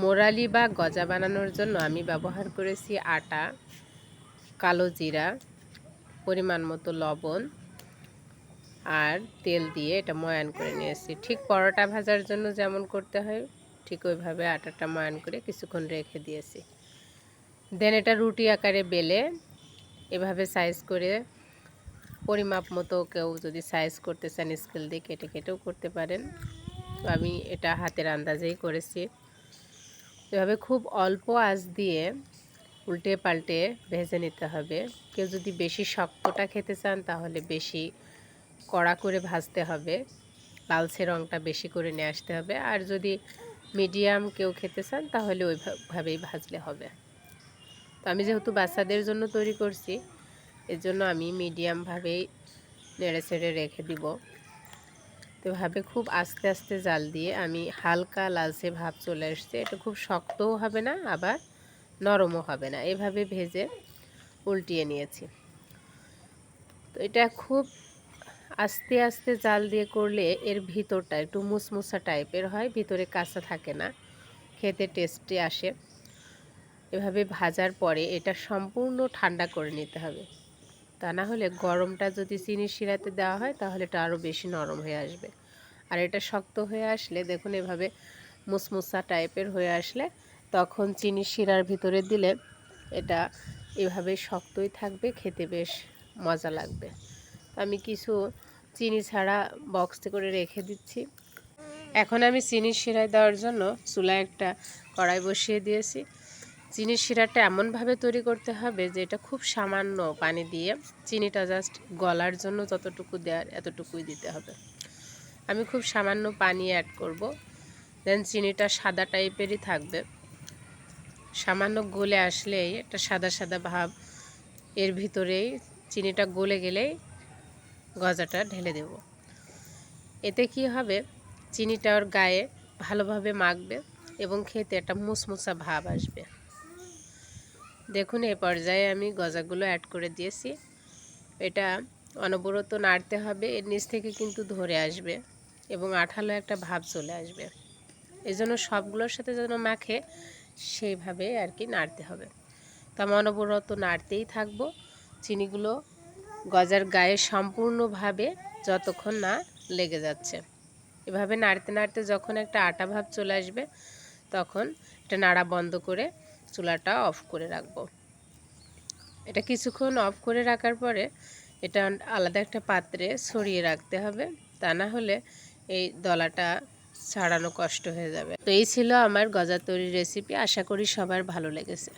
Morally বা গজা বানানোর জন্য আমি ব্যবহার করেছি আটা, কালো জিরা, পরিমাণ মতো লবণ আর তেল দিয়ে এটা ময়ান করে নিয়েছি। ঠিক পরোটা ভাজার জন্য যেমন করতে হয়, ঠিক ওইভাবে আটাটা ময়ান করে কিছুক্ষণ রেখে দিয়েছি। দেন এটা রুটি আকারে বেলে এভাবে সাইজ করে পরিমাপ মতো কেউ যদি সাইজ করতে চান স্কেল দিয়ে কেটে কেটেও করতে পারেন। তো আমি এটা হাতের আন্দাজেই করেছি। এভাবে খুব অল্প আঁচ দিয়ে উল্টে পাল্টে ভেজে নিতে হবে। কেউ যদি বেশি শক্তটা খেতে চান, তাহলে বেশি কড়া করে ভাজতে হবে। লালচে রঙটা বেশি করে নিয়ে আসতে হবে। আর যদি মিডিয়াম কেউ খেতে চান, তাহলে ওইভাবেই ভাজলে হবে। তো আমি যেহেতু বাচ্চাদের জন্য তৈরি করছি, এর জন্য আমি মিডিয়ামভাবেই নেড়ে ছেড়ে রেখে দিব। তো ভাবে খুব আস্তে আস্তে জাল দিয়ে আমি হালকা লালচে ভাব চলে এসছে। এটা খুব শক্তও হবে না, আবার নরমও হবে না। এভাবে ভেজে উল্টিয়ে নিয়েছি। তো এটা খুব আস্তে আস্তে জাল দিয়ে করলে এর ভিতরটা একটু মুসমুসা টাইপের হয়, ভিতরে কাঁচা থাকে না, খেতে টেস্টি আসে। এভাবে ভাজার পরে এটা সম্পূর্ণ ঠান্ডা করে নিতে হবে। তা না হলে গরমটা যদি চিনি শিরাতে দেওয়া হয়, তাহলে এটা আরও বেশি নরম হয়ে আসবে। আর এটা শক্ত হয়ে আসলে দেখুন এভাবে মুসমুসা টাইপের হয়ে আসলে তখন চিনি শিরার ভিতরে দিলে এটা এভাবে শক্তই থাকবে, খেতে বেশ মজা লাগবে। আমি কিছু চিনি ছাড়া বক্সে করে রেখে দিচ্ছি। এখন আমি চিনি শিরায় দেওয়ার জন্য চুলায় একটা কড়াই বসিয়ে দিয়েছি। চিনির শিরাটা এমনভাবে তৈরি করতে হবে যে এটা খুব সামান্য পানি দিয়ে চিনিটা জাস্ট গলার জন্য যতটুকু দেওয়ার এতটুকুই দিতে হবে। আমি খুব সামান্য পানি অ্যাড করব। দেন চিনিটা সাদা টাইপেরই থাকবে। সামান্য গলে আসলেই একটা সাদা সাদা ভাব এর ভিতরেই চিনিটা গলে গেলেই গজাটা ঢেলে দেব। এতে কি হবে? চিনিটা ওর গায়ে ভালোভাবে মাখবে এবং খেতে একটা মুসমুসা ভাব আসবে। দেখুন, এ পর্যায়ে আমি গজাগুলো অ্যাড করে দিয়েছি। এটা অনবরত নাড়তে হবে, এর নিচ থেকে কিন্তু ধরে আসবে এবং আঠালো একটা ভাব চলে আসবে। এই জন্য সবগুলোর সাথে যেন মাখে, সেইভাবে আর কি নাড়তে হবে। তো আমি অনবরত নাড়তেই থাকব। চিনিগুলো গজার গায়ে সম্পূর্ণভাবে যতক্ষণ না লেগে যাচ্ছে। এভাবে নাড়তে নাড়তে যখন একটা আটা ভাব চলে আসবে, তখন এটা নাড়া বন্ধ করে চুলাটা অফ করে রাখব। এটা কিছুক্ষণ অফ করে রাখার পরে এটা আলাদা একটা পাত্রে ছড়িয়ে রাখতে হবে। তা না হলে এই দলাটা ছাড়ানো কষ্ট হয়ে যাবে। তো এই ছিল আমার গজা তৈরির রেসিপি আশা করি সবার ভালো লেগেছে।